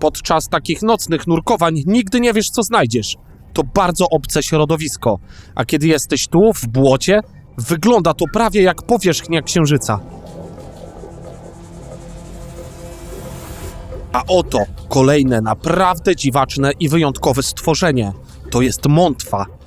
Podczas takich nocnych nurkowań nigdy nie wiesz, co znajdziesz. To bardzo obce środowisko, a kiedy jesteś tu, w błocie, wygląda to prawie jak powierzchnia księżyca. A oto kolejne naprawdę dziwaczne i wyjątkowe stworzenie. To jest mątwa.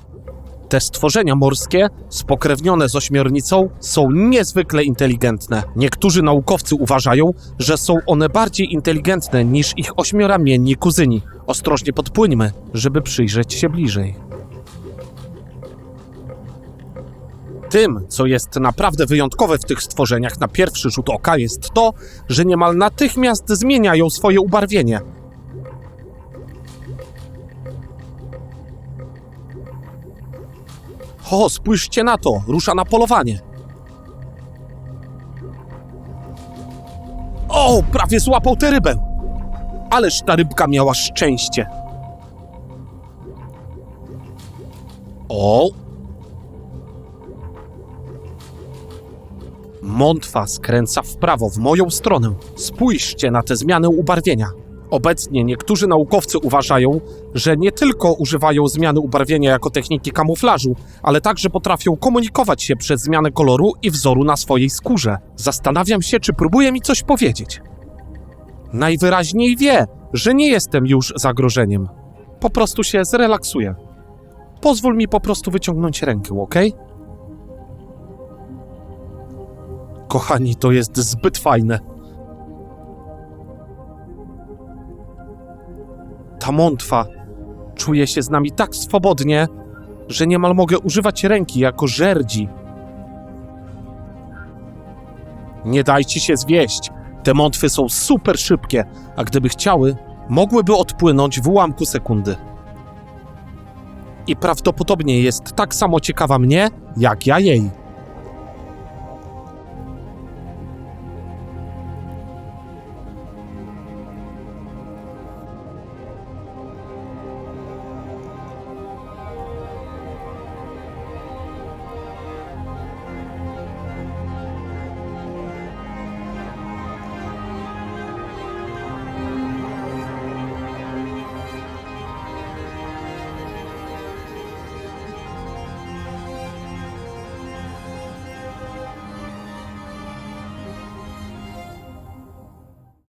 Te stworzenia morskie, spokrewnione z ośmiornicą, są niezwykle inteligentne. Niektórzy naukowcy uważają, że są one bardziej inteligentne niż ich ośmioramienni kuzyni. Ostrożnie podpłyńmy, żeby przyjrzeć się bliżej. Tym, co jest naprawdę wyjątkowe w tych stworzeniach na pierwszy rzut oka, jest to, że niemal natychmiast zmieniają swoje ubarwienie. O, spójrzcie na to, rusza na polowanie. O, prawie złapał tę rybę. Ależ ta rybka miała szczęście. O! Mątwa skręca w prawo, w moją stronę. Spójrzcie na te zmiany ubarwienia. Obecnie niektórzy naukowcy uważają, że nie tylko używają zmiany ubarwienia jako techniki kamuflażu, ale także potrafią komunikować się przez zmianę koloru i wzoru na swojej skórze. Zastanawiam się, czy próbuje mi coś powiedzieć. Najwyraźniej wie, że nie jestem już zagrożeniem. Po prostu się zrelaksuję. Pozwól mi po prostu wyciągnąć rękę, ok? Kochani, to jest zbyt fajne. Ta mątwa czuje się z nami tak swobodnie, że niemal mogę używać ręki jako żerdzi. Nie dajcie się zwieść. Te mątwy są super szybkie, a gdyby chciały, mogłyby odpłynąć w ułamku sekundy. I prawdopodobnie jest tak samo ciekawa mnie, jak ja jej.